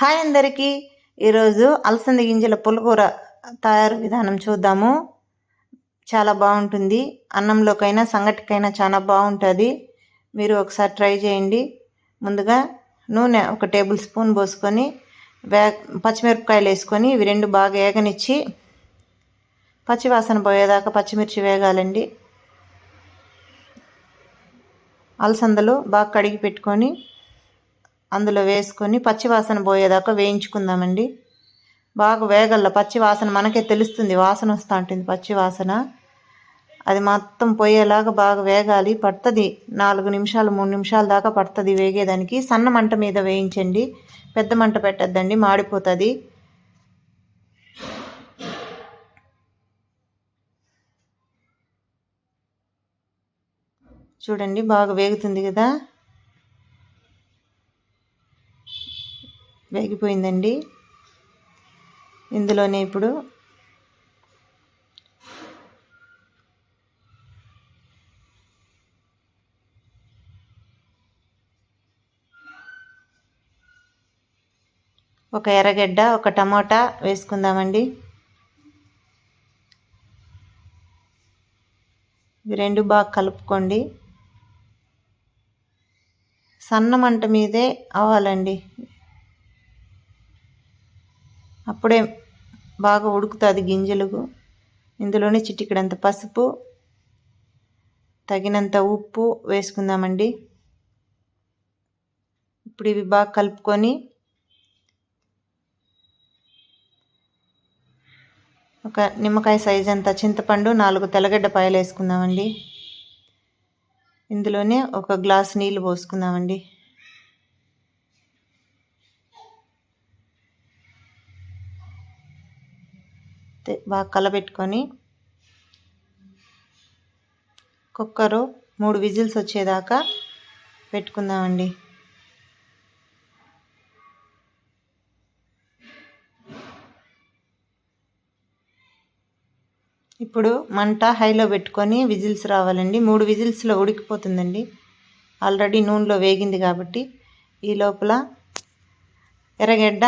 Hi అందరికీ. ఈరోజు అలసంద గింజల పులకూర తయారు విధానం చూద్దాము. చాలా బాగుంటుంది. అన్నంలోకైనా సంగటికైనా చాలా బాగుంటుంది. మీరు ఒకసారి ట్రై చేయండి. ముందుగా నూనె ఒక టేబుల్ స్పూన్ పోసుకొని వే పచ్చిమిరపకాయలు వేసుకొని ఇవి రెండు బాగా వేగనిచ్చి పచ్చివాసన పోయేదాకా పచ్చిమిర్చి వేగాలండి. అలసందలు బాగా కడిగి పెట్టుకొని అందులో వేసుకొని పచ్చివాసన పోయేదాకా వేయించుకుందామండి. బాగా వేగల్ల పచ్చివాసన మనకే తెలుస్తుంది వాసన వస్తూ ఉంటుంది పచ్చివాసన. అది మొత్తం పోయేలాగా బాగా వేగాలి పడుతుంది. నాలుగు నిమిషాలు మూడు నిమిషాల దాకా పడుతుంది వేగేదానికి. సన్న మంట మీద వేయించండి పెద్ద మంట పెట్టద్దండి మాడిపోతుంది. చూడండి బాగా వేగుతుంది కదా. వేగిపోయిందండి. ఇందులోనే ఇప్పుడు ఒక ఎర్రగడ్డ ఒక టమోటా వేసుకుందామండి. ఇవి రెండు బాగా కలుపుకోండి. సన్న మంట మీదే అవ్వాలండి అప్పుడే బాగా ఉడుకుతుంది గింజలకు ఇందులోనే చిటికడంత పసుపు తగినంత ఉప్పు వేసుకుందామండి. ఇప్పుడు ఇవి బాగా కలుపుకొని ఒక నిమ్మకాయ సైజ్ అంత చింతపండు నాలుగు తెల్లగడ్డ పాయలు వేసుకుందామండి. ఇందులోనే ఒక గ్లాస్ నీళ్ళు పోసుకుందామండి. బాగా కలబెట్టుకొని కుక్కరు మూడు విజిల్స్ వచ్చేదాకా పెట్టుకుందామండి. ఇప్పుడు మంట హైలో పెట్టుకొని విజిల్స్ రావాలండి. మూడు విజిల్స్లో ఉడికిపోతుందండి. ఆల్రెడీ నూనెలో వేగింది కాబట్టి ఈ లోపల ఎర్రగడ్డ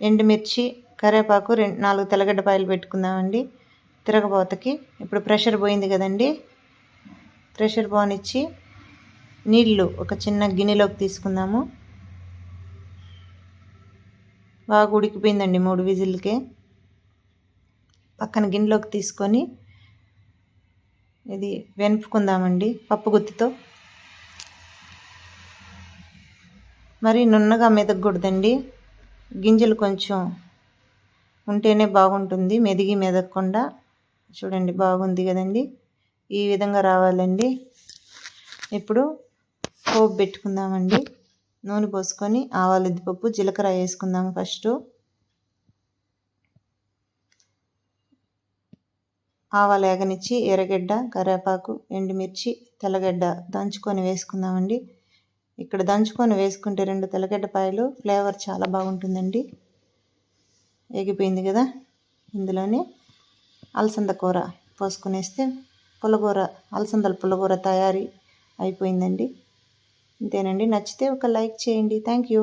ఎండుమిర్చి కరివేపాకు రెండు నాలుగు తెల్లగడ్డపాయలు పెట్టుకుందామండి. తిరగబోతకి ఇప్పుడు ప్రెషర్ పోయింది కదండి. ప్రెషర్ పోనిచ్చి నీళ్ళు ఒక చిన్న గిన్నెలోకి తీసుకుందాము. బాగా ఉడికిపోయిందండి మూడు విజిల్కి. పక్కన గిన్నెలోకి తీసుకొని ఇది వెనుపుకుందామండి పప్పు గుత్తితో. మరి నున్నగా మెదగకూడదండి. గింజలు కొంచెం ఉంటేనే బాగుంటుంది. మెదిగి మెదగకుండా చూడండి బాగుంది కదండి. ఈ విధంగా రావాలండి. ఇప్పుడు పోపు పెట్టుకుందామండి. నూనె పోసుకొని ఆవాలు పప్పు జీలకర్ర వేసుకుందాము ఫస్ట్. ఆవాలు ఏగనిచ్చి ఎర్రగడ్డ కరివేపాకు ఎండుమిర్చి తెల్లగడ్డ దంచుకొని వేసుకుందామండి. ఇక్కడ దంచుకొని వేసుకుంటే రెండు తెల్లగడ్డ పాయలు ఫ్లేవర్ చాలా బాగుంటుందండి. ఎగిపోయింది కదా? ఇందులోనే అలసంద కూర పోసుకునేస్తే పుల్లగూర అలసందల పుల్లగూర తయారీ అయిపోయిందండి. ఇంతేనండి. నచ్చితే ఒక లైక్ చేయండి. Thank you.